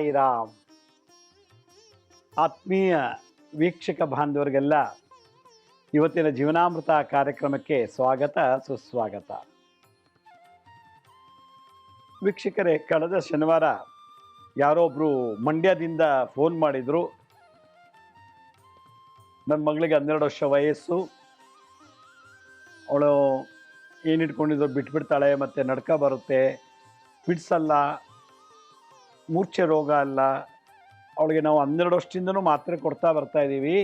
ಸಾಯಿರಾಮ್. ಆತ್ಮೀಯ ವೀಕ್ಷಕ ಬಾಂಧವರಿಗೆಲ್ಲ ಇವತ್ತಿನ ಜೀವನಾಮೃತ ಕಾರ್ಯಕ್ರಮಕ್ಕೆ ಸ್ವಾಗತ, ಸುಸ್ವಾಗತ. ವೀಕ್ಷಕರೇ, ಕಳೆದ ಶನಿವಾರ ಯಾರೋ ಒಬ್ಬರು ಮಂಡ್ಯದಿಂದ ಫೋನ್ ಮಾಡಿದರು. ನನ್ನ ಮಗಳಿಗೆ ಹನ್ನೆರಡು ವರ್ಷ ವಯಸ್ಸು. ಅವಳು ಏನಿಟ್ಕೊಂಡಿದ್ರು ಬಿಟ್ಬಿಡ್ತಾಳೆ, ಮತ್ತು ನಡ್ಕ ಬರುತ್ತೆ. ಬಿಡ್ಸಲ್ಲ ಮೂರ್ಛೆ ರೋಗ ಅಲ್ಲ. ಅವಳಿಗೆ ನಾವು ಹನ್ನೆರಡು ವರ್ಷದಿಂದನೂ ಮಾತ್ರೆ ಕೊಡ್ತಾ ಬರ್ತಾ ಇದ್ದೀವಿ.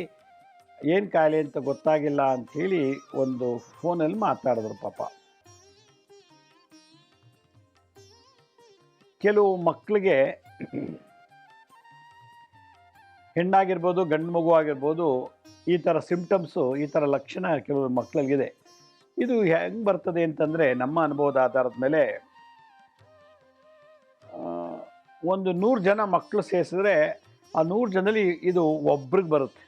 ಏನು ಕಾಯಿಲೆ ಅಂತ ಗೊತ್ತಾಗಿಲ್ಲ ಅಂಥೇಳಿ ಒಂದು ಫೋನಲ್ಲಿ ಮಾತಾಡಿದ್ರು ಪಾಪ. ಕೆಲವು ಮಕ್ಕಳಿಗೆ ಹೆಣ್ಣಾಗಿರ್ಬೋದು, ಗಂಡು ಮಗು ಆಗಿರ್ಬೋದು ಈ ಥರ ಸಿಂಪ್ಟಮ್ಸು, ಈ ಥರ ಲಕ್ಷಣ ಕೆಲವು ಮಕ್ಕಳಿಗಿದೆ ಇದು ಹೆಂಗೆ ಬರ್ತದೆ ಅಂತಂದರೆ ನಮ್ಮ ಅನುಭವದ ಆಧಾರದ ಮೇಲೆ ಒಂದು ನೂರು ಜನ ಮಕ್ಕಳು ಸೇರಿಸಿದ್ರೆ ಆ ನೂರು ಜನದಲ್ಲಿ ಇದು ಒಬ್ರಿಗೆ ಬರುತ್ತೆ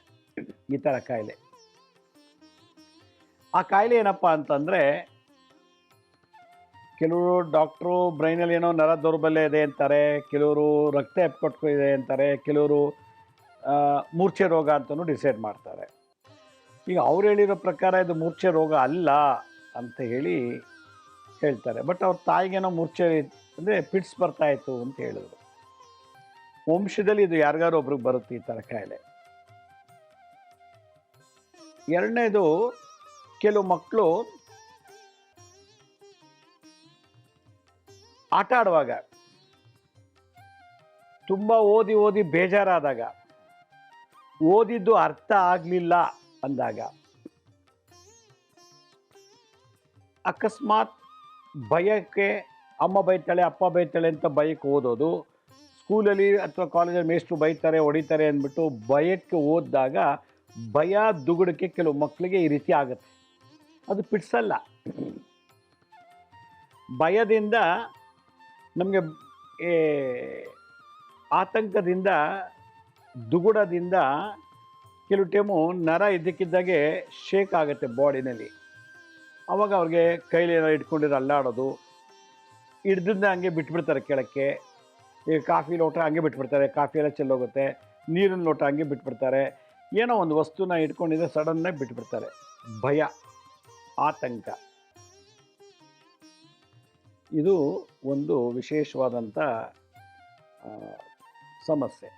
ಈ ಥರ ಕಾಯಿಲೆ. ಆ ಕಾಯಿಲೆ ಏನಪ್ಪ ಅಂತಂದರೆ ಕೆಲವರು ಡಾಕ್ಟ್ರು ಬ್ರೈನಲ್ಲಿ ಏನೋ ನರ ದೌರ್ಬಲ್ಯ ಇದೆ ಅಂತಾರೆ, ಕೆಲವರು ರಕ್ತ ಹೆಪ್ಪುಕೊಟ್ಕೊ ಇದೆ ಅಂತಾರೆ, ಕೆಲವರು ಮೂರ್ಛೆ ರೋಗ ಅಂತಲೂ ಡಿಸೈಡ್ ಮಾಡ್ತಾರೆ. ಈಗ ಅವ್ರು ಹೇಳಿರೋ ಪ್ರಕಾರ ಇದು ಮೂರ್ಛೆ ರೋಗ ಅಲ್ಲ ಅಂತ ಹೇಳಿ ಹೇಳ್ತಾರೆ. ಬಟ್ ಅವ್ರ ತಾಯಿಗೇನೋ ಮೂರ್ಛೆ ಅಂದರೆ ಪಿಟ್ಸ್ ಬರ್ತಾಯಿತ್ತು ಅಂತ ಹೇಳಿದ್ರು. ವಂಶದಲ್ಲಿ ಇದು ಯಾರಿಗಾರು ಒಬ್ರಿಗೆ ಬರುತ್ತೆ ಈ ಥರ ಕಾಯಿಲೆ. ಎರಡನೇದು ಕೆಲವು ಮಕ್ಕಳು ಆಟ ಆಡುವಾಗ, ತುಂಬ ಓದಿ ಓದಿ ಬೇಜಾರಾದಾಗ, ಓದಿದ್ದು ಅರ್ಥ ಆಗಲಿಲ್ಲ ಅಂದಾಗ, ಅಕಸ್ಮಾತ್ ಭಯಕ್ಕೆ ಅಮ್ಮ ಬೈತಾಳೆ, ಅಪ್ಪ ಬೈತಾಳೆ ಅಂತ ಭಯಕ್ಕೆ ಓದೋದು ಸ್ಕೂಲಲ್ಲಿ ಅಥವಾ ಕಾಲೇಜಲ್ಲಿ ಮೇಷ್ಟ್ರು ಬೈತಾರೆ, ಹೊಡಿತಾರೆ ಅಂದ್ಬಿಟ್ಟು ಭಯಕ್ಕೆ ಓದಿದಾಗ ಭಯ, ದುಗುಡಕ್ಕೆ ಕೆಲವು ಮಕ್ಕಳಿಗೆ ಈ ರೀತಿ ಆಗುತ್ತೆ. ಅದು ಪಿಟ್ಸಲ್ಲ. ಭಯದಿಂದ ನಮಗೆ ಆತಂಕದಿಂದ, ದುಗುಡದಿಂದ ಕೆಲವು ಟೈಮು ನರ ಇದ್ದಕ್ಕಿದ್ದಾಗೆ ಶೇಕ್ ಆಗುತ್ತೆ ಬಾಡಿನಲ್ಲಿ. ಅವಾಗ ಅವ್ರಿಗೆ ಕೈಲಿ ಏನೋ ಇಟ್ಕೊಂಡಿರೋ ಅಲ್ಲಾಡೋದು ಹಿಡ್ದಿಂದ ಹಂಗೆ ಬಿಟ್ಬಿಡ್ತಾರೆ ಕೆಳಕ್ಕೆ. ಈಗ ಕಾಫಿ ಲೋಟ ಹಂಗೆ ಬಿಟ್ಬಿಡ್ತಾರೆ, ಕಾಫಿ ಎಲ್ಲ ಚೆಲ್ಲೋಗುತ್ತೆ, ನೀರಿನ ಲೋಟ ಹಂಗೆ ಬಿಟ್ಬಿಡ್ತಾರೆ, ಏನೋ ಒಂದು ವಸ್ತುನ ಇಟ್ಕೊಂಡಿದ್ರೆ ಸಡನ್ನಾಗಿ ಬಿಟ್ಬಿಡ್ತಾರೆ. ಭಯ, ಆತಂಕ. ಇದು ಒಂದು ವಿಶೇಷವಾದಂಥ ಸಮಸ್ಯೆ.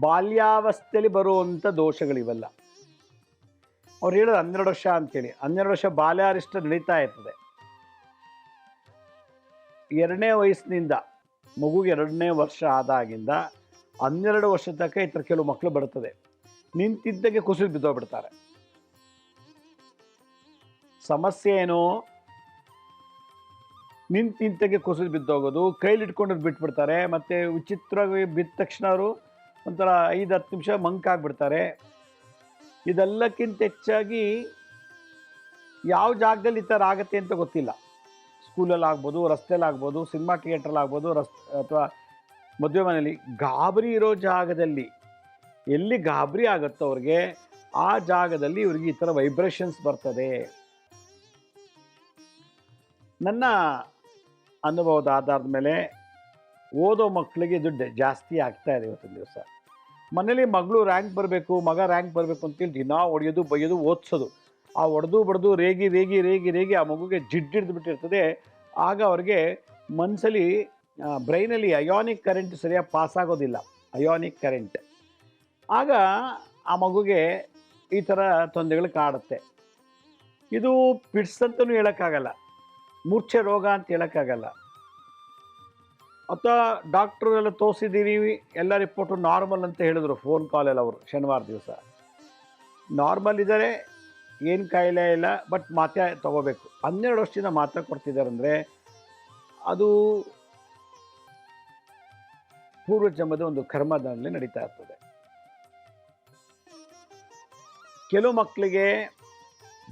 ಬಾಲ್ಯಾವಸ್ಥೆಯಲ್ಲಿ ಬರುವಂಥ ದೋಷಗಳಿವೆಲ್ಲ. ಅವ್ರು ಹೇಳೋದು ಹನ್ನೆರಡು ವರ್ಷ ಅಂತೇಳಿ. ಹನ್ನೆರಡು ವರ್ಷ ಬಾಲ್ಯಾರಿಷ್ಟ ನಡೀತಾ ಇರ್ತದೆ. ಎರಡನೇ ವಯಸ್ಸಿನಿಂದ ಮಗುಗೆ ಎರಡನೇ ವರ್ಷ ಆದಾಗಿಂದ ಹನ್ನೆರಡು ವರ್ಷ ತನಕ ಈ ಥರ ಕೆಲವು ಮಕ್ಕಳು ಬರ್ತದೆ ನಿಂತಿದ್ದಕ್ಕೆ ಕುಸಿದು ಬಿದ್ದೋಗ್ಬಿಡ್ತಾರೆ. ಸಮಸ್ಯೆ ಏನು? ನಿಂತಿಂತಕ್ಕೆ ಕುಸಿದು ಬಿದ್ದೋಗೋದು. ಕೈಲಿ ಇಟ್ಕೊಂಡು ಬಿಟ್ಬಿಡ್ತಾರೆ. ಮತ್ತು ವಿಚಿತ್ರವಾಗಿ ಬಿದ್ದ ತಕ್ಷಣ ಅವರು ಒಂಥರ ಐದು, ಹತ್ತು ನಿಮಿಷ ಮಂಕಾಗ್ಬಿಡ್ತಾರೆ ಇದೆಲ್ಲಕ್ಕಿಂತ ಹೆಚ್ಚಾಗಿ ಯಾವ ಜಾಗದಲ್ಲಿ ಈ ಥರ ಆಗುತ್ತೆ ಅಂತ ಗೊತ್ತಿಲ್ಲ. ಸ್ಕೂಲಲ್ಲಿ ಆಗ್ಬೋದು ರಸ್ತೆಯಲ್ಲಿ ಆಗ್ಬೋದು ಸಿನಿಮಾ ಥಿಯೇಟ್ರಲ್ಲಿ ಆಗ್ಬೋದು ರಸ್, ಅಥವಾ ಮದುವೆ ಮನೆಯಲ್ಲಿ ಗಾಬರಿ ಇರೋ ಜಾಗದಲ್ಲಿ ಎಲ್ಲಿ ಗಾಬರಿ ಆಗುತ್ತೋ ಅವ್ರಿಗೆ, ಆ ಜಾಗದಲ್ಲಿ ಇವ್ರಿಗೆ ಈ ಥರ ವೈಬ್ರೇಷನ್ಸ್ ಬರ್ತದೆ. ನನ್ನ ಅನುಭವದ ಆಧಾರದ ಮೇಲೆ ಓದೋ ಮಕ್ಕಳಿಗೆ ಇದು ಜಾಸ್ತಿ ಆಗ್ತಾ ಇದೆ ಇವತ್ತಿನ ದಿವಸ. ಮನೇಲಿ ಮಗಳು ರ್ಯಾಂಕ್ ಬರಬೇಕು, ಮಗ ರ್ಯಾಂಕ್ ಬರಬೇಕು ಅಂತೇಳಿ ದಿನ ಹೊಡೆಯೋದು ಬೈಯೋದು ಓದಿಸೋದು. ಆ ಹೊಡೆದು ಬಡ್ದು ರೇಗಿ ರೇಗಿ ರೇಗಿ ರೇಗಿ ಆ ಮಗುಗೆ ಜಿಡ್ಡಿಡ್ದು ಬಿಟ್ಟಿರ್ತದೆ. ಆಗ ಅವ್ರಿಗೆ ಮನಸ್ಸಲ್ಲಿ ಬ್ರೈನಲ್ಲಿ ಅಯೋನಿಕ್ ಕರೆಂಟ್ ಸರಿಯಾಗಿ ಪಾಸ್ ಆಗೋದಿಲ್ಲ. ಅಯೋನಿಕ್ ಕರೆಂಟ್ ಆಗ ಆ ಮಗುಗೆ ಈ ಥರ ತೊಂದರೆಗಳು ಕಾಡುತ್ತೆ. ಇದು ಪಿಡ್ಸ್ ಅಂತಲೂ ಹೇಳೋಕ್ಕಾಗಲ್ಲ. ಮೂರ್ಛೆ ರೋಗ ಅಂತ ಹೇಳೋಕ್ಕಾಗಲ್ಲ. ಅಥವಾ ಡಾಕ್ಟ್ರು ಎಲ್ಲ ತೋರಿಸಿದ್ದೀವಿ ಎಲ್ಲ ರಿಪೋರ್ಟು ನಾರ್ಮಲ್ ಅಂತ ಹೇಳಿದ್ರು ಫೋನ್ ಕಾಲಲ್ಲಿ ಅವರು ಶನಿವಾರ ದಿವಸ. ನಾರ್ಮಲ್ ಇದ್ದಾರೆ ಏನು ಕಾಯಿಲೆ ಇಲ್ಲ ಬಟ್ ಮಾತ್ರೆ ತಗೋಬೇಕು. ಹನ್ನೆರಡು ವರ್ಷದಿಂದ ಮಾತ್ರೆ ಕೊಡ್ತಿದ್ದಾರೆ ಅಂದರೆ ಅದು ಪೂರ್ವಜನ್ಮದ ಒಂದು ಕರ್ಮದಲ್ಲಿ ನಡೀತಾ ಇರ್ತದೆ. ಕೆಲವು ಮಕ್ಕಳಿಗೆ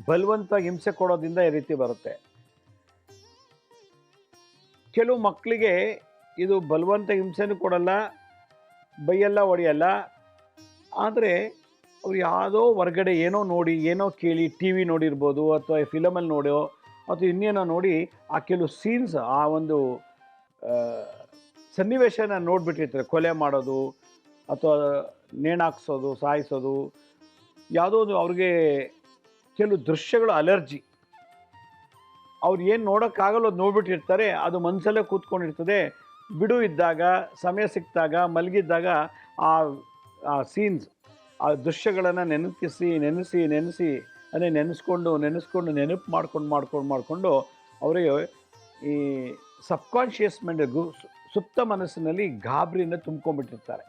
ಬಲವಂತ ಹಿಂಸೆ ಕೊಡೋದ್ರಿಂದ ಈ ರೀತಿ ಬರುತ್ತೆ. ಕೆಲವು ಮಕ್ಕಳಿಗೆ ಇದು ಬಲವಂತ ಹಿಂಸೆನೂ ಕೊಡಲ್ಲ, ಬೈಯಲ್ಲ, ಹೊಡೆಯಲ್ಲ, ಆದರೆ ಅವ್ರು ಯಾವುದೋ ಹೊರ್ಗಡೆ ಏನೋ ನೋಡಿ, ಏನೋ ಕೇಳಿ ಟಿ ವಿ ನೋಡಿರ್ಬೋದು ಅಥವಾ ಫಿಲಮಲ್ಲಿ ನೋಡೋ ಅಥವಾ ಇನ್ನೇನೋ ನೋಡಿ ಆ ಕೆಲವು ಸೀನ್ಸ್ ಆ ಒಂದು ಸನ್ನಿವೇಶನ ನೋಡಿಬಿಟ್ಟಿರ್ತಾರೆ. ಕೊಲೆ ಮಾಡೋದು ಅಥವಾ ನೇಣಾಕ್ಸೋದು, ಸಾಯಿಸೋದು, ಯಾವುದೋ ಒಂದು ಅವ್ರಿಗೆ ಕೆಲವು ದೃಶ್ಯಗಳು ಅಲರ್ಜಿ ಅವ್ರು ಏನು ನೋಡೋಕ್ಕಾಗಲ್ಲ ಅದು ನೋಡ್ಬಿಟ್ಟಿರ್ತಾರೆ, ಅದು ಮನಸ್ಸಲ್ಲೇ ಕೂತ್ಕೊಂಡಿರ್ತದೆ. ಬಿಡು ಇದ್ದಾಗ, ಸಮಯ ಸಿಕ್ಕಿದಾಗ, ಮಲಗಿದ್ದಾಗ ಆ ಆ ಸೀನ್ಸ್ ಆ ದೃಶ್ಯಗಳನ್ನು ನೆನಪಿಸಿ, ನೆನೆಸಿ ನೆನೆಸಿ, ಅದೇ ನೆನೆಸ್ಕೊಂಡು ನೆನೆಸ್ಕೊಂಡು, ನೆನಪು ಮಾಡ್ಕೊಂಡು ಮಾಡ್ಕೊಂಡು, ಮಾಡಿಕೊಂಡು ಅವರಿಗೆ ಈ ಸಬ್ಕಾನ್ಷಿಯಸ್ ಮೈಂಡ್ ಗು ಸುಪ್ತ ಮನಸ್ಸಿನಲ್ಲಿ ಗಾಬರಿನ ತುಂಬ್ಕೊಂಡ್ಬಿಟ್ಟಿರ್ತಾರೆ.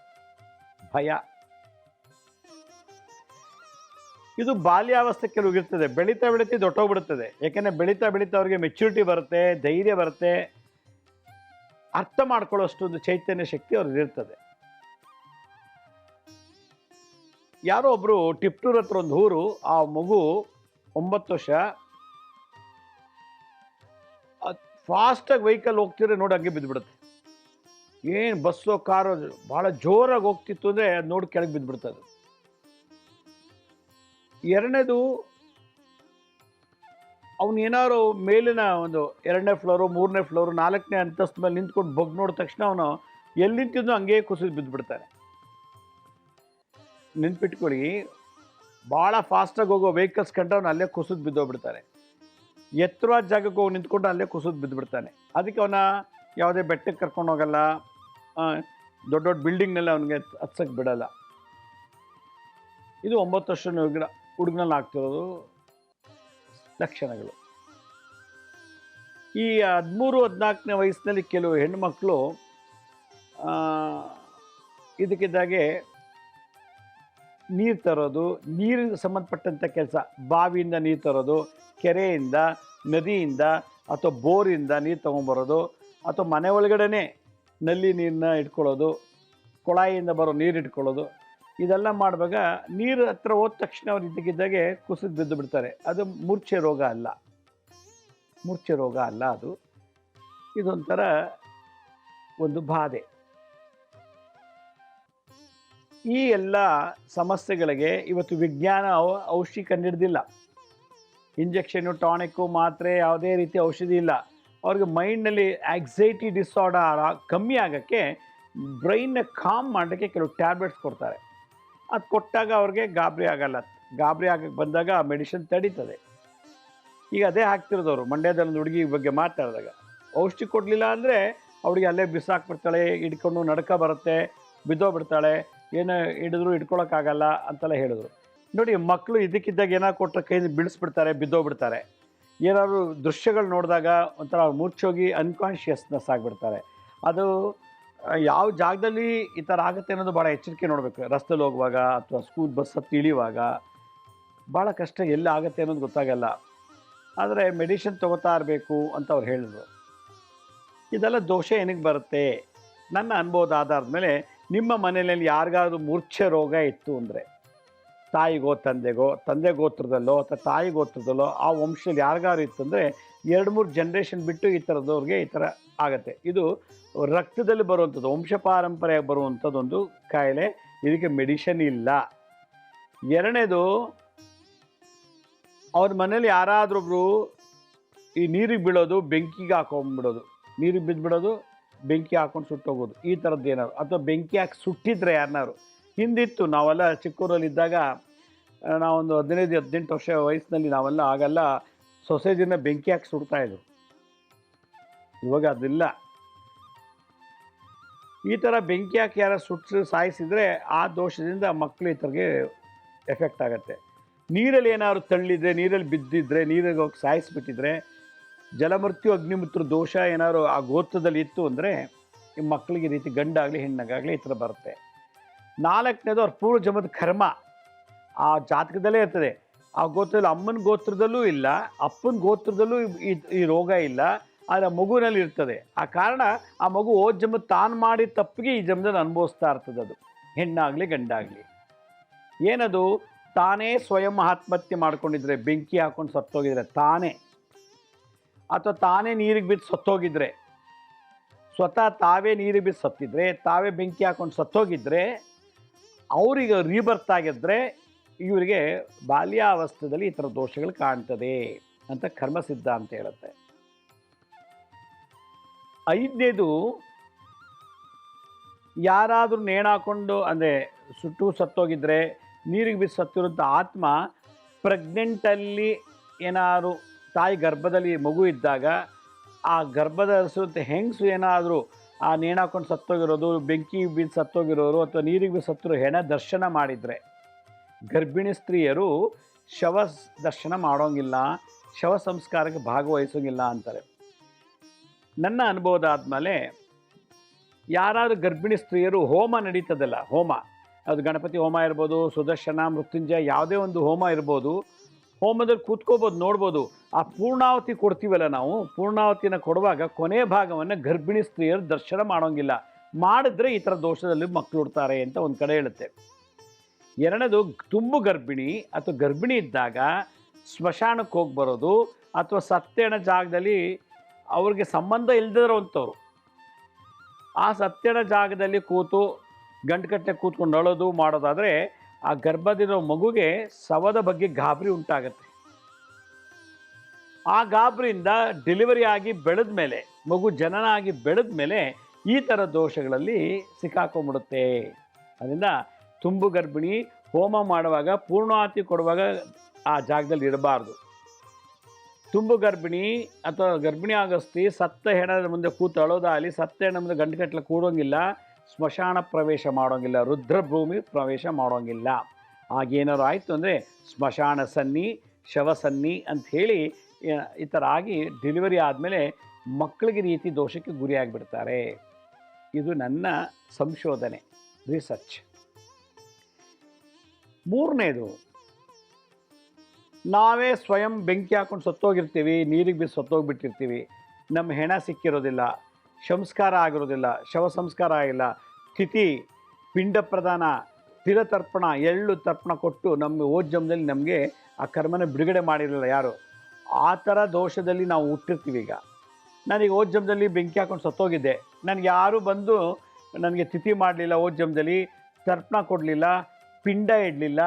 ಭಯ. ಇದು ಬಾಲ್ಯಾವಸ್ಥೆ ಕೆಲವು ಇರ್ತದೆ ಬೆಳೀತಾ ಬೆಳೀತಾ ದೊಡ್ಡೋಗ್ಬಿಡುತ್ತದೆ ಯಾಕೆಂದರೆ ಬೆಳೀತಾ ಬೆಳೀತಾ ಅವ್ರಿಗೆ ಮೆಚ್ಯೂರಿಟಿ ಬರುತ್ತೆ, ಧೈರ್ಯ ಬರುತ್ತೆ. ಅರ್ಥ ಮಾಡ್ಕೊಳ್ಳೋಷ್ಟು ಒಂದು ಚೈತನ್ಯ ಶಕ್ತಿ ಅವ್ರಿಗೆ ಇರ್ತದೆ ಯಾರೋ ಒಬ್ರು ಟಿಪ್ಟೂರ್ ಹತ್ರ ಒಂದು ಊರು, ಆ ಮಗು ಒಂಬತ್ತು ವರ್ಷ. ಫಾಸ್ಟಾಗಿ ವೆಹಿಕಲ್ ಹೋಗ್ತಿದ್ರೆ ನೋಡಿ ಹಂಗೆ ಬಿದ್ದುಬಿಡುತ್ತೆ ಏನು ಬಸ್ಸು, ಕಾರು ಭಾಳ ಜೋರಾಗಿ ಹೋಗ್ತಿತ್ತು ಅಂದರೆ ಅದು ನೋಡಿ ಕೆಳಗೆ ಬಿದ್ದುಬಿಡ್ತದೆ ಎರಡನೇದು, ಅವನು ಏನಾದ್ರು ಮೇಲಿನ ಒಂದು ಎರಡನೇ ಫ್ಲೋರು ಮೂರನೇ ಫ್ಲೋರು ನಾಲ್ಕನೇ ಅಂತಸ್ತು ಮೇಲೆ ನಿಂತ್ಕೊಂಡು ಬಗ್ ನೋಡಿದ ತಕ್ಷಣ ಅವನು ಎಲ್ಲಿ ನಿಂತಿದ್ದು ಹಂಗೆ ಕುಸಿದು ಬಿದ್ದುಬಿಡ್ತಾನೆ ನೆನ್ಪಿಟ್ಕೊಳ್ಳಿ, ಭಾಳ ಫಾಸ್ಟಾಗಿ ಹೋಗೋ ವೆಹಿಕಲ್ಸ್ ಕಂಡ್ರೆ ಅವ್ನು ಅಲ್ಲೇ ಕುಸಿದು ಬಿದ್ದೋಗ್ಬಿಡ್ತಾನೆ. ಎತ್ತರವಾದ ಜಾಗಕ್ಕೆ ಹೋಗಿ ನಿಂತ್ಕೊಂಡು ಅಲ್ಲೇ ಕುಸಿದು ಬಿದ್ದುಬಿಡ್ತಾನೆ. ಅದಕ್ಕೆ ಅವನ ಯಾವುದೇ ಬೆಟ್ಟಕ್ಕೆ ಕರ್ಕೊಂಡು ಹೋಗಲ್ಲ ದೊಡ್ಡ ದೊಡ್ಡ ಬಿಲ್ಡಿಂಗ್ನೆಲ್ಲ ಅವನಿಗೆ ಹತ್ಸಕ್ಕೆ ಬಿಡಲ್ಲ. ಇದು ಒಂಬತ್ತು ವರ್ಷ ಹುಡುಗನ ಹುಡುಗನಲ್ಲಿ ಆಗ್ತಿರೋದು ಲಕ್ಷಣಗಳು. ಈ ಹದಿಮೂರು, ಹದಿನಾಲ್ಕನೇ ವಯಸ್ಸಿನಲ್ಲಿ ಕೆಲವು ಹೆಣ್ಣುಮಕ್ಕಳು ಇದಕ್ಕಿದ್ದಾಗೆ ನೀರು ತರೋದು ನೀರಿಗೆ ಸಂಬಂಧಪಟ್ಟಂಥ ಕೆಲಸ. ಬಾವಿಯಿಂದ ನೀರು ತರೋದು, ಕೆರೆಯಿಂದ, ನದಿಯಿಂದ ಅಥವಾ ಬೋರಿಂದ ನೀರು ತೊಗೊಂಬರೋದು ಅಥವಾ ಮನೆ ಒಳಗಡೆ ನಲ್ಲಿ ನೀರನ್ನ ಇಟ್ಕೊಳ್ಳೋದು, ಕೊಳಾಯಿಯಿಂದ ಬರೋ ನೀರು ಇಟ್ಕೊಳ್ಳೋದು. ಇದೆಲ್ಲ ಮಾಡುವಾಗ ನೀರು ಹತ್ರ ಹೋದ ತಕ್ಷಣ ಅವ್ರು ಇದ್ದಕ್ಕಿದ್ದಾಗೆ ಕುಸಿದು ಬಿದ್ದು ಬಿಡ್ತಾರೆ. ಅದು ಮೂರ್ಛೆ ರೋಗ ಅಲ್ಲ. ಮೂರ್ಛೆ ರೋಗ ಅಲ್ಲ ಅದು. ಇದೊಂಥರ ಒಂದು ಬಾಧೆ. ಈ ಎಲ್ಲ ಸಮಸ್ಯೆಗಳಿಗೆ ಇವತ್ತು ವಿಜ್ಞಾನ ಔಷಧಿ ಕಂಡಿಡ್ದಿಲ್ಲ. ಇಂಜೆಕ್ಷನು ಟಾನಿಕ್ಕು ಮಾತ್ರೆ ಯಾವುದೇ ರೀತಿ ಔಷಧಿ ಇಲ್ಲ. ಅವ್ರಿಗೆ ಮೈಂಡ್ನಲ್ಲಿ ಆಕ್ಸೈಟಿ ಡಿಸಾರ್ಡರ್ ಕಮ್ಮಿ ಆಗೋಕ್ಕೆ ಬ್ರೈನ್ನ ಕಾಮ್ ಮಾಡೋಕ್ಕೆ ಕೆಲವು ಟ್ಯಾಬ್ಲೆಟ್ಸ್ ಕೊಡ್ತಾರೆ. ಅದು ಕೊಟ್ಟಾಗ ಅವ್ರಿಗೆ ಗಾಬರಿ ಆಗಲ್ಲ. ಗಾಬರಿ ಆಗಕ್ಕೆ ಬಂದಾಗ ಆ ಮೆಡಿಸಿನ್ ತಡೀತದೆ. ಈಗ ಅದೇ ಹಾಕ್ತಿರೋದವ್ರು ಮಂಡ್ಯದಲ್ಲಿ ಒಂದು ಹುಡುಗಿ ಬಗ್ಗೆ ಮಾತಾಡಿದಾಗ, ಔಷಧಿ ಕೊಡಲಿಲ್ಲ ಅಂದರೆ ಅವಳಿಗೆ ಅಲ್ಲೇ ಬಿಸಾಕ್ಬಿಡ್ತಾಳೆ, ಹಿಡ್ಕೊಂಡು ನಡ್ಕ ಬರುತ್ತೆ, ಬಿದ್ದೋಗ್ಬಿಡ್ತಾಳೆ ಏನು ಹಿಡಿದ್ರು ಹಿಡ್ಕೊಳಕ್ಕಾಗಲ್ಲ ಅಂತೆಲ್ಲ ಹೇಳಿದ್ರು. ನೋಡಿ ಮಕ್ಕಳು ಇದಕ್ಕಿದ್ದಾಗ ಏನಾರು ಕೊಟ್ಟರೆ ಕೈಯಿಂದ ಬಿಡಿಸ್ಬಿಡ್ತಾರೆ ಬಿದ್ದೋಗ್ಬಿಡ್ತಾರೆ. ಏನಾದ್ರು ದೃಶ್ಯಗಳು ನೋಡಿದಾಗ ಒಂಥರ ಅವ್ರು ಮೂರ್ಛೋಗಿ ಅನ್ಕಾನ್ಷಿಯಸ್ನೆಸ್ ಆಗಿಬಿಡ್ತಾರೆ. ಅದು ಯಾವ ಜಾಗದಲ್ಲಿ ಈ ಥರ ಆಗುತ್ತೆ ಅನ್ನೋದು ಭಾಳ ಎಚ್ಚರಿಕೆ ನೋಡಬೇಕು. ರಸ್ತೆಲಿ ಹೋಗುವಾಗ ಅಥವಾ ಸ್ಕೂಲ್ ಬಸ್ ಹತ್ತಿ ಇಳಿಯುವಾಗ ಭಾಳ ಕಷ್ಟ ಎಲ್ಲಿ ಆಗುತ್ತೆ ಅನ್ನೋದು ಗೊತ್ತಾಗಲ್ಲ. ಆದರೆ ಮೆಡಿಷನ್ ತೊಗೋತಾ ಇರಬೇಕು ಅಂತ ಅವ್ರು ಹೇಳಿದ್ರು. ಇದೆಲ್ಲ ದೋಷ ಏನಕ್ಕೆ ಬರುತ್ತೆ? ನನ್ನ ಅನುಭವದ ಆಧಾರದ ಮೇಲೆ ನಿಮ್ಮ ಮನೆಯಲ್ಲಿ ಯಾರಿಗಾದ್ರೂ ಮೂರ್ಛೆ ರೋಗ ಇತ್ತು ಅಂದರೆ ತಾಯಿಗೋ, ತಂದೆಗೋ, ತಂದೆ ಗೋತ್ರದಲ್ಲೋ ಅಥವಾ ತಾಯಿ ಗೋತ್ರದಲ್ಲೋ ಆ ವಂಶದಲ್ಲಿ ಯಾರಿಗಾರು ಇತ್ತು ಅಂದರೆ ಎರಡು ಮೂರು ಜನ್ರೇಷನ್ ಬಿಟ್ಟು ಈ ಥರದವ್ರಿಗೆ ಈ ಥರ ಆಗತ್ತೆ. ಇದು ರಕ್ತದಲ್ಲಿ ಬರುವಂಥದ್ದು, ವಂಶ ಪಾರಂಪರೆಯಾಗಿ ಬರುವಂಥದ್ದೊಂದು ಕಾಯಿಲೆ. ಇದಕ್ಕೆ ಮೆಡಿಷನ್ ಇಲ್ಲ. ಎರಡನೇದು, ಅವ್ರ ಮನೇಲಿ ಯಾರಾದ್ರೊಬ್ರು ಈ ನೀರಿಗೆ ಬೀಳೋದು, ಬೆಂಕಿಗೆ ಹಾಕೊಂಬಿಡೋದು. ನೀರಿಗೆ ಬಿದ್ದುಬಿಡೋದು ಬೆಂಕಿ ಹಾಕೊಂಡು ಸುಟ್ಟೋಗೋದು. ಈ ಥರದ್ದು ಏನಾದ್ರು? ಅಥವಾ ಬೆಂಕಿ ಹಾಕಿ ಸುಟ್ಟಿದ್ರೆ ಯಾರನ್ನಾರು ಹಿಂದಿತ್ತು, ನಾವೆಲ್ಲ ಚಿಕ್ಕೂರಲ್ಲಿದ್ದಾಗ ನಾವೊಂದು ಹದಿನೈದು, ಹದಿನೆಂಟು ವರ್ಷ ವಯಸ್ಸಿನಲ್ಲಿ ನಾವೆಲ್ಲ ಆಗೆಲ್ಲ ಸೊಸೈಟಿನ ಬೆಂಕಿ ಹಾಕಿ ಸುಡ್ತಾ ಇದ್ರು. ಇವಾಗ ಅದಿಲ್ಲ. ಈ ಥರ ಬೆಂಕಿ ಹಾಕಿ ಯಾರು ಸುಟ್ಟು ಸಾಯಿಸಿದರೆ ಆ ದೋಷದಿಂದ ಮಕ್ಕಳು ಈ ಥರಗೆ ಎಫೆಕ್ಟ್ ಆಗುತ್ತೆ. ನೀರಲ್ಲಿ ಏನಾದ್ರು ತಳ್ಳಿದ್ರೆ, ನೀರಲ್ಲಿ ಬಿದ್ದಿದ್ರೆ, ನೀರಿಗೆ ಹೋಗಿ ಸಾಯಿಸ್ಬಿಟ್ಟಿದ್ರೆ ಜಲಮೃತ್ಯು ಅಗ್ನಿಮೃತ್ಯು ದೋಷ ಏನಾದ್ರು ಆ ಗೋತ್ರದಲ್ಲಿ ಇತ್ತು ಅಂದರೆ ಈ ಮಕ್ಕಳಿಗೆ ರೀತಿ ಗಂಡಾಗಲಿ, ಹೆಣ್ಣಾಗಲಿ ಈ ಥರ ಬರುತ್ತೆ. ನಾಲ್ಕನೇದು ಅವ್ರ ಪೂರ್ವ ಜಮದ ಕರ್ಮ. ಆ ಜಾತಕದಲ್ಲೇ ಇರ್ತದೆ. ಆ ಗೋತ್ರದಲ್ಲಿ ಅಮ್ಮನ ಗೋತ್ರದಲ್ಲೂ ಇಲ್ಲ, ಅಪ್ಪನ ಗೋತ್ರದಲ್ಲೂ ಈ ರೋಗ ಇಲ್ಲ, ಆದರೆ ಮಗುವಿನಲ್ಲಿ ಇರ್ತದೆ. ಆ ಕಾರಣ ಆ ಮಗು ಓ ಜನ್ಮ ತಾನು ಮಾಡಿದ ತಪ್ಪಿಗೆ ಈ ಜನ್ಮದಲ್ಲಿ ಅನುಭವಿಸ್ತಾ ಇರ್ತದೆ ಅದು. ಹೆಣ್ಣಾಗಲಿ, ಗಂಡಾಗಲಿ. ಏನದು? ತಾನೇ ಸ್ವಯಂ ಆತ್ಮಹತ್ಯೆ ಮಾಡ್ಕೊಂಡಿದ್ರೆ, ಬೆಂಕಿ ಹಾಕೊಂಡು ಸತ್ತೋಗಿದ್ರೆ ತಾನೇ. ಅಥವಾ ತಾನೇ ನೀರಿಗೆ ಬಿದ್ದು ಸತ್ತೋಗಿದ್ರೆ, ಸ್ವತಃ ತಾವೇ ನೀರಿಗೆ ಬಿದ್ದು ಸತ್ತಿದ್ರೆ, ತಾವೇ ಬೆಂಕಿ ಹಾಕೊಂಡು ಸತ್ತೋಗಿದ್ರೆ, ಅವರಿಗೆ ರೀಬರ್ತ್ ಆಗಿದ್ರೆ ಇವರಿಗೆ ಬಾಲ್ಯಾವಸ್ಥೆಯಲ್ಲಿ ಈ ಥರ ದೋಷಗಳು ಕಾಣ್ತದೆ ಅಂತ ಕರ್ಮ ಸಿದ್ಧಾಂತ ಹೇಳುತ್ತೆ. ಐದನೇದು, ಯಾರಾದರೂ ನೇಣಾಕೊಂಡು, ಅಂದರೆ ಸುಟ್ಟು ಸತ್ತೋಗಿದ್ರೆ, ನೀರಿಗೆ ಬಿದ್ದು ಸತ್ತಿರುವಂಥ ಆತ್ಮ ಪ್ರೆಗ್ನೆಂಟಲ್ಲಿ ಏನಾದ್ರು ತಾಯಿ ಗರ್ಭದಲ್ಲಿ ಮಗು ಇದ್ದಾಗ ಆ ಗರ್ಭದ ಹರಿಸುವಂಥ ಹೆಂಗಸು ಏನಾದರೂ ಆ ನೇಣು ಹಾಕೊಂಡು ಸತ್ತೋಗಿರೋದು, ಬೆಂಕಿ ಬಿದ್ದು ಸತ್ತೋಗಿರೋರು ಅಥವಾ ನೀರಿಗೆ ಬಿದ್ದು ಸತ್ತಿರೋ ಹೆಣ ದರ್ಶನ ಮಾಡಿದರೆ ಗರ್ಭಿಣಿ ಸ್ತ್ರೀಯರು ಶವ ದರ್ಶನ ಮಾಡೋಂಗಿಲ್ಲ, ಶವ ಸಂಸ್ಕಾರಕ್ಕೆ ಭಾಗವಹಿಸೋಂಗಿಲ್ಲ ಅಂತಾರೆ. ನನ್ನ ಅನುಭವದ ಆದಮೇಲೆ ಯಾರಾದರೂ ಗರ್ಭಿಣಿ ಸ್ತ್ರೀಯರು ಹೋಮ ನಡೀತದಲ್ಲ, ಹೋಮ. ಅದು ಗಣಪತಿ ಹೋಮ ಇರ್ಬೋದು, ಸುದರ್ಶನ, ಮೃತ್ಯುಂಜಯ ಯಾವುದೇ ಒಂದು ಹೋಮ ಇರ್ಬೋದು ಹೋಮದಲ್ಲಿ ಕೂತ್ಕೋಬೋದು, ನೋಡ್ಬೋದು. ಆ ಪೂರ್ಣಾವತಿ ಕೊಡ್ತೀವಲ್ಲ ನಾವು, ಪೂರ್ಣಾವತಿನ ಕೊಡುವಾಗ ಕೊನೆ ಭಾಗವನ್ನು ಗರ್ಭಿಣಿ ಸ್ತ್ರೀಯರು ದರ್ಶನ ಮಾಡೋಂಗಿಲ್ಲ. ಮಾಡಿದ್ರೆ ಈ ಥರ ದೋಷದಲ್ಲಿ ಮಕ್ಕಳು ಹುಡ್ತಾರೆ ಅಂತ ಒಂದು ಕಡೆ ಹೇಳುತ್ತೆ. ಎರಡನೇದು, ತುಂಬು ಗರ್ಭಿಣಿ ಅಥವಾ ಗರ್ಭಿಣಿ ಇದ್ದಾಗ ಸ್ಮಶಾನಕ್ಕೆ ಹೋಗಿ ಬರೋದು ಅಥವಾ ಸತ್ಯಣ ಜಾಗದಲ್ಲಿ ಅವ್ರಿಗೆ ಸಂಬಂಧ ಇಲ್ದಿರೋವಂಥವ್ರು ಆ ಸತ್ಯಣ ಜಾಗದಲ್ಲಿ ಕೂತು ಗಂಟುಕಟ್ಟೆ ಕೂತ್ಕೊಂಡು ಅಳೋದು ಮಾಡೋದಾದರೆ ಆ ಗರ್ಭದಿರೋ ಮಗುಗೆ ಶವದ ಬಗ್ಗೆ ಗಾಬರಿ ಉಂಟಾಗತ್ತೆ. ಆ ಗಾಬರಿಯಿಂದ ಡೆಲಿವರಿ ಆಗಿ ಬೆಳೆದ ಮೇಲೆ, ಮಗು ಜನನ ಆಗಿ ಬೆಳೆದ ಮೇಲೆ ಈ ಥರ ದೋಷಗಳಲ್ಲಿ ಸಿಕ್ಕಾಕೊಂಡ್ಬಿಡುತ್ತೆ ಅದರಿಂದ ತುಂಬು ಗರ್ಭಿಣಿ ಹೋಮ ಮಾಡುವಾಗ ಪೂರ್ಣಾತಿ ಕೊಡುವಾಗ ಆ ಜಾಗದಲ್ಲಿ ಇರಬಾರ್ದು. ತುಂಬು ಗರ್ಭಿಣಿ ಅಥವಾ ಗರ್ಭಿಣಿ ಆಗೋ ಸತ್ತ ಹೆಣದ ಮುಂದೆ ಕೂತು ಅಳೋದಾಗಲಿ ಸತ್ತ ಹೆಣ ಮುಂದೆ ಗಂಟುಗಟ್ಟಲೆ ಕೂಡೋಂಗಿಲ್ಲ ಸ್ಮಶಾನ ಪ್ರವೇಶ ಮಾಡೋಂಗಿಲ್ಲ ರುದ್ರಭೂಮಿ ಪ್ರವೇಶ ಮಾಡೋಂಗಿಲ್ಲ. ಆಗೇನಾರು ಆಯಿತು ಅಂದರೆ ಸ್ಮಶಾನ ಸನ್ನಿ ಶವ ಸನ್ನಿ ಆ, ಈ ಥರ ಆಗಿ ಡೆಲಿವರಿ ಆದಮೇಲೆ ಮಕ್ಕಳಿಗೆ ರೀತಿ ದೋಷಕ್ಕೆ ಗುರಿಯಾಗಿಬಿಡ್ತಾರೆ ಇದು ನನ್ನ ಸಂಶೋಧನೆ ರಿಸರ್ಚ್ ಮೂರನೇದು ನಾವೇ ಸ್ವಯಂ ಬೆಂಕಿ ಹಾಕೊಂಡು ಸತ್ತೋಗಿರ್ತೀವಿ ನೀರಿಗೆ ಬಿ ಸತ್ತೋಗ್ಬಿಟ್ಟಿರ್ತೀವಿ. ನಮ್ಮ ಹೆಣ ಸಿಕ್ಕಿರೋದಿಲ್ಲ. ಸಂಸ್ಕಾರ ಆಗಿರೋದಿಲ್ಲ ಶವ ಸಂಸ್ಕಾರ ಆಗಿಲ್ಲ. ತಿಥಿ, ಪಿಂಡ ಪ್ರದಾನ ತಿಲತರ್ಪಣ ಎಳ್ಳು ತರ್ಪಣ ಕೊಟ್ಟು ನಮ್ಮ ಓಜಮದಲ್ಲಿ ನಮಗೆ ಆ ಕರ್ಮನ ಬಿಡುಗಡೆ ಮಾಡಿರಲಿಲ್ಲ ಯಾರು? ಆ ಥರ ದೋಷದಲ್ಲಿ ನಾವು ಹುಟ್ಟಿರ್ತೀವಿ ಈಗ. ನನಗೆ ಓಜಮದಲ್ಲಿ ಬೆಂಕಿ ಹಾಕೊಂಡು ಸತ್ತೋಗಿದ್ದೆ. ನನಗೆ ಯಾರೂ ಬಂದು ನನಗೆ ತಿಥಿ ಮಾಡಲಿಲ್ಲ ಓಜಮದಲ್ಲಿ ತರ್ಪಣ ಕೊಡಲಿಲ್ಲ, ಪಿಂಡ ಇಡಲಿಲ್ಲ,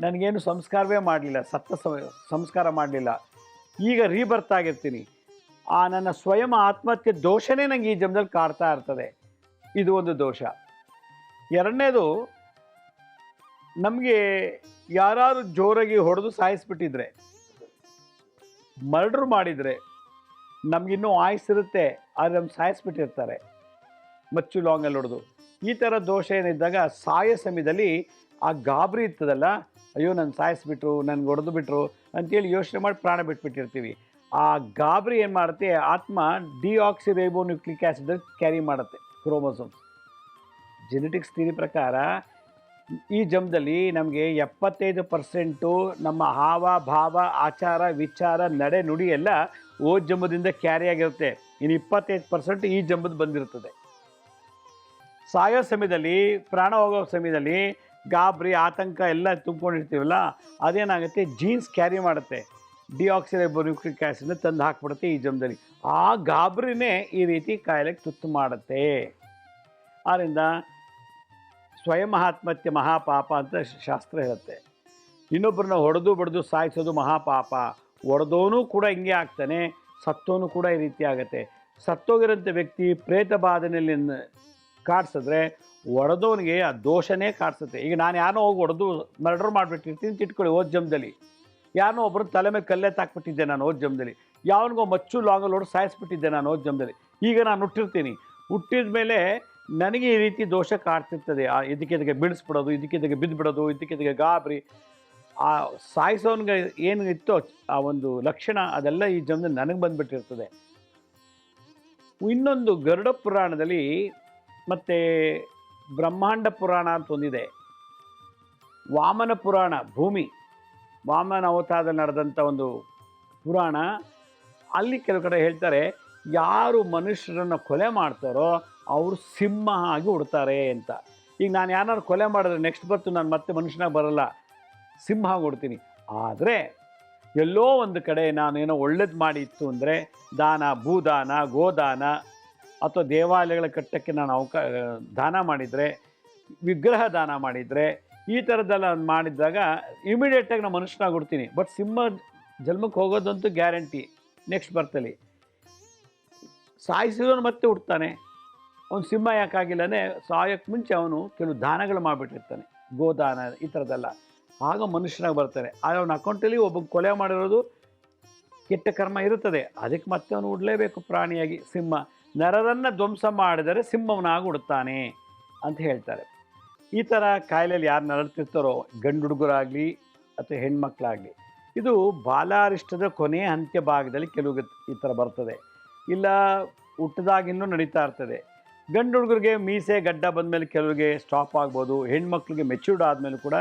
ನನಗೇನು ಸಂಸ್ಕಾರವೇ ಮಾಡಲಿಲ್ಲ ಸತ್ತ ಸಂಸ್ಕಾರ ಮಾಡಲಿಲ್ಲ. ಈಗ ರೀಬರ್ತ್ ಆಗಿರ್ತೀನಿ. ಆ ನನ್ನ ಸ್ವಯಂ ಆತ್ಮಹತ್ಯೆ ದೋಷನೇ ನನಗೆ ಈ ಜನ್ಮದಲ್ಲಿ ಕಾಡ್ತಾ ಇರ್ತದೆ. ಇದು ಒಂದು ದೋಷ. ಎರಡನೇದು, ನಮಗೆ ಯಾರಾದ್ರು ಜೋರಾಗಿ ಹೊಡೆದು ಸಾಯಿಸ್ಬಿಟ್ಟಿದ್ರೆ, ಮರ್ಡ್ರ್ ಮಾಡಿದರೆ ನಮಗಿನ್ನೂ ಆಯ್ಸಿರುತ್ತೆ ಆದರೆ ನಮ್ಗೆ ಸಾಯಿಸ್ಬಿಟ್ಟಿರ್ತಾರೆ. ಮಚ್ಚು ಲಾಂಗಲ್ಲಿ ಹೊಡೆದು. ಈ ಥರ ದೋಷ ಏನಿದ್ದಾಗ ಸಾಯೋ ಸಮಯದಲ್ಲಿ ಆ ಗಾಬರಿ ಇರ್ತದಲ್ಲ, ಅಯ್ಯೋ ನನ್ನ ಸಾಯಿಸ್ಬಿಟ್ರು, ನನ್ಗೆ ಹೊಡೆದು ಬಿಟ್ರು ಅಂತೇಳಿ ಯೋಚನೆ ಮಾಡಿ ಪ್ರಾಣ ಬಿಟ್ಬಿಟ್ಟಿರ್ತೀವಿ. ಆ ಗಾಬರಿ ಏನು ಮಾಡುತ್ತೆ? ಆತ್ಮ ಡಿಆಕ್ಸಿರೈಬೋ ನ್ಯೂಕ್ಲಿಕ್ ಆ್ಯಸಿಡ್ ಕ್ಯಾರಿ ಮಾಡುತ್ತೆ ಕ್ರೋಮೋಸೋಮ್ಸ್ ಜೆನೆಟಿಕ್ಸ್ ಥಿಯರಿ ಪ್ರಕಾರ ಈ ಜಮ್ದಲ್ಲಿ ನಮಗೆ ಎಪ್ಪತ್ತೈದು ಪರ್ಸೆಂಟು ನಮ್ಮ ಹಾವ, ಭಾವ, ಆಚಾರ, ವಿಚಾರ, ನಡೆ, ನುಡಿ ಎಲ್ಲ ಓ ಜಂಬದಿಂದ ಕ್ಯಾರಿ ಆಗಿರುತ್ತೆ. ಇನ್ನು ಇಪ್ಪತ್ತೈದು ಪರ್ಸೆಂಟ್ ಈ ಜಂಬದ ಬಂದಿರುತ್ತದೆ. ಸಾಯೋ ಸಮಯದಲ್ಲಿ, ಪ್ರಾಣ ಹೋಗೋ ಸಮಯದಲ್ಲಿ ಗಾಬರಿ, ಆತಂಕ ಎಲ್ಲ ತುಂಬ್ಕೊಂಡಿರ್ತೀವಲ್ಲ, ಅದೇನಾಗುತ್ತೆ? ಜೀನ್ಸ್ ಕ್ಯಾರಿ ಮಾಡುತ್ತೆ. ಡಿಆಕ್ಸಿರೈಬೋನ್ಯೂಕ್ಲಿಕ್ ಆ್ಯಸಿಡ್ನ ತಂದು ಹಾಕ್ಬಿಡುತ್ತೆ ಈ ಜಮ್ದಲ್ಲಿ ಆ ಗಾಬರಿನೇ ಈ ರೀತಿ ಕಾಯಿಲೆಗೆ ತುತ್ತು ಮಾಡುತ್ತೆ. ಆದ್ದರಿಂದ ಸ್ವಯಂ ಆತ್ಮಹತ್ಯೆ ಮಹಾಪಾಪ ಅಂತ ಶಾಸ್ತ್ರ ಹೇಳುತ್ತೆ. ಇನ್ನೊಬ್ಬರನ್ನ ಹೊಡೆದು ಬಡ್ದು ಸಾಯಿಸೋದು ಮಹಾಪಾಪ. ಹೊಡೆದೋನು ಕೂಡ ಹಿಂಗೆ ಆಗ್ತಾನೆ, ಸತ್ತೋನು ಕೂಡ ಈ ರೀತಿ ಆಗುತ್ತೆ. ಸತ್ತೋಗಿರೋಂಥ ವ್ಯಕ್ತಿ ಪ್ರೇತ ಬಾಧನೆಯಲ್ಲಿ ಕಾಡಿಸಿದ್ರೆ ಹೊಡೆದವನಿಗೆ ಆ ದೋಷನೇ ಕಾಡ್ಸುತ್ತೆ. ಈಗ ನಾನು ಯಾರೋ ಹೋಗಿ ಹೊಡೆದು ಮರ್ಡರ್ ಮಾಡಿಬಿಟ್ಟಿರ್ತೀನಿ, ತಿಟ್ಕೊಳ್ಳಿ ಓದ್ ಜಮ್ದಲ್ಲಿ ಯಾರನ್ನೋ ಒಬ್ಬರು ತಲೆ ಮೇಲೆ ಕಲ್ಲೇ ತಾಕ್ಬಿಟ್ಟಿದ್ದೆ ನಾನು ಓದ್ ಜಮ್ದಲ್ಲಿ ಯಾವನಿಗೋ ಮಚ್ಚು ಲಾಂಗಲ್ಲಿ ಹೊಡೆದು ಸಾಯಿಸ್ಬಿಟ್ಟಿದ್ದೆ ನಾನು ಓದ್ ಜಮ್ದಲ್ಲಿ ಈಗ ನಾನು ಹುಟ್ಟಿರ್ತೀನಿ. ಹುಟ್ಟಿದ ಮೇಲೆ ನನಗೆ ಈ ರೀತಿ ದೋಷ ಕಾಡ್ತಿರ್ತದೆ. ಆ ಇದಕ್ಕೆ ಬಿಡಿಸ್ಬಿಡೋದು ಬಿಡೋದು ಬಿದ್ದುಬಿಡೋದು ಇದಕ್ಕೆ ಗಾಬರಿ. ಆ ಸಾಯಿಸೋನ್ಗೆ ಏನು ಇತ್ತೋ ಆ ಒಂದು ಲಕ್ಷಣ ಅದೆಲ್ಲ ಈ ಜನ್ಮದಲ್ಲಿ ನನಗೆ ಬಂದ್ಬಿಟ್ಟಿರ್ತದೆ. ಇನ್ನೊಂದು ಗರುಡ ಪುರಾಣದಲ್ಲಿ ಮತ್ತು ಬ್ರಹ್ಮಾಂಡ ಪುರಾಣ ಅಂತ ಒಂದಿದೆ. ವಾಮನ ಪುರಾಣ ಭೂಮಿ. ವಾಮನ ಅವತಾರದಲ್ಲಿ ನಡೆದಂಥ ಒಂದು ಪುರಾಣ, ಅಲ್ಲಿ ಕೆಲವು ಕಡೆ ಹೇಳ್ತಾರೆ, ಯಾರು ಮನುಷ್ಯರನ್ನು ಕೊಲೆ ಮಾಡ್ತಾರೋ ಅವರು ಸಿಂಹ ಆಗಿ ಉಡ್ತಾರೆ ಅಂತ. ಈಗ ನಾನು ಯಾರು ಕೊಲೆ ಮಾಡಿದ್ರೆ ನೆಕ್ಸ್ಟ್ ಬರ್ತು ನಾನು ಮತ್ತೆ ಮನುಷ್ಯನಾಗಿ ಬರಲ್ಲ, ಸಿಂಹ ಉಡ್ತೀನಿ ಆದರೆ ಎಲ್ಲೋ ಒಂದು ಕಡೆ ನಾನು ಏನೋ ಒಳ್ಳೇದು ಮಾಡಿತ್ತು ಅಂದರೆ ದಾನ, ಭೂದಾನ, ಗೋದಾನ ಅಥವಾ ದೇವಾಲಯಗಳ ಕಟ್ಟಕ್ಕೆ ನಾನು ಅವಕಾ, ದಾನ ಮಾಡಿದರೆ, ವಿಗ್ರಹ ದಾನ ಮಾಡಿದರೆ ಈ ಥರದ್ದೆಲ್ಲ ಮಾಡಿದಾಗ ಇಮಿಡಿಯೇಟಾಗಿ ನಾನು ಮನುಷ್ಯನಾಗಿ ಹುಡ್ತೀನಿ ಬಟ್ ಸಿಂಹ ಜನ್ಮಕ್ಕೆ ಹೋಗೋದಂತೂ ಗ್ಯಾರಂಟಿ ನೆಕ್ಸ್ಟ್ ಬರ್ತಲ್ಲಿ ಸಾಯಿಸಿದವನು ಮತ್ತೆ ಹುಡ್ತಾನೆ ಅವನು ಸಿಂಹ ಯಾಕಾಗಿಲ್ಲನೇ ಸಾಯೋಕ್ಕೆ ಮುಂಚೆ ಅವನು ಕೆಲವು ದಾನಗಳು ಮಾಡಿಬಿಟ್ಟಿರ್ತಾನೆ. ಗೋದಾನ ಈ ಥರದ್ದೆಲ್ಲ ಆಗ ಮನುಷ್ಯನಾಗಿ ಬರ್ತಾನೆ. ಆದರೆ ಅವನ ಅಕೌಂಟಲ್ಲಿ ಒಬ್ಬ ಕೊಲೆ ಮಾಡಿರೋದು ಕೆಟ್ಟ ಕರ್ಮ ಇರುತ್ತದೆ. ಅದಕ್ಕೆ ಮತ್ತೆ ಅವನು ಉಡಲೇಬೇಕು ಪ್ರಾಣಿಯಾಗಿ ಸಿಂಹ. ನರರನ್ನು ಧ್ವಂಸ ಮಾಡಿದರೆ ಸಿಂಹವನಾಗಿ ಉಡ್ತಾನೆ ಅಂತ ಹೇಳ್ತಾರೆ. ಈ ಥರ ಕಾಯಿಲೆಯಲ್ಲಿ ಯಾರು ನರಳ್ತಿರ್ತಾರೋ ಗಂಡು ಹುಡುಗರಾಗಲಿ ಅಥವಾ ಹೆಣ್ಮಕ್ಳಾಗಲಿ, ಇದು ಬಾಲಾರಿಷ್ಟದ ಕೊನೆಯ ಅಂತ್ಯ ಭಾಗದಲ್ಲಿ ಕೆಲವು ಈ ಥರ ಬರ್ತದೆ. ಇಲ್ಲ ಹುಟ್ಟಿದಾಗಿನ್ನೂ ನಡೀತಾ ಇರ್ತದೆ. ಗಂಡು ಹುಡುಗರಿಗೆ ಮೀಸೆ, ಗಡ್ಡ ಬಂದಮೇಲೆ ಕೆಲವರಿಗೆ ಸ್ಟಾಪ್ ಆಗ್ಬೋದು. ಹೆಣ್ಮಕ್ಳಿಗೆ ಮೆಚ್ಯೂರ್ಡ್ ಆದಮೇಲೆ ಕೂಡ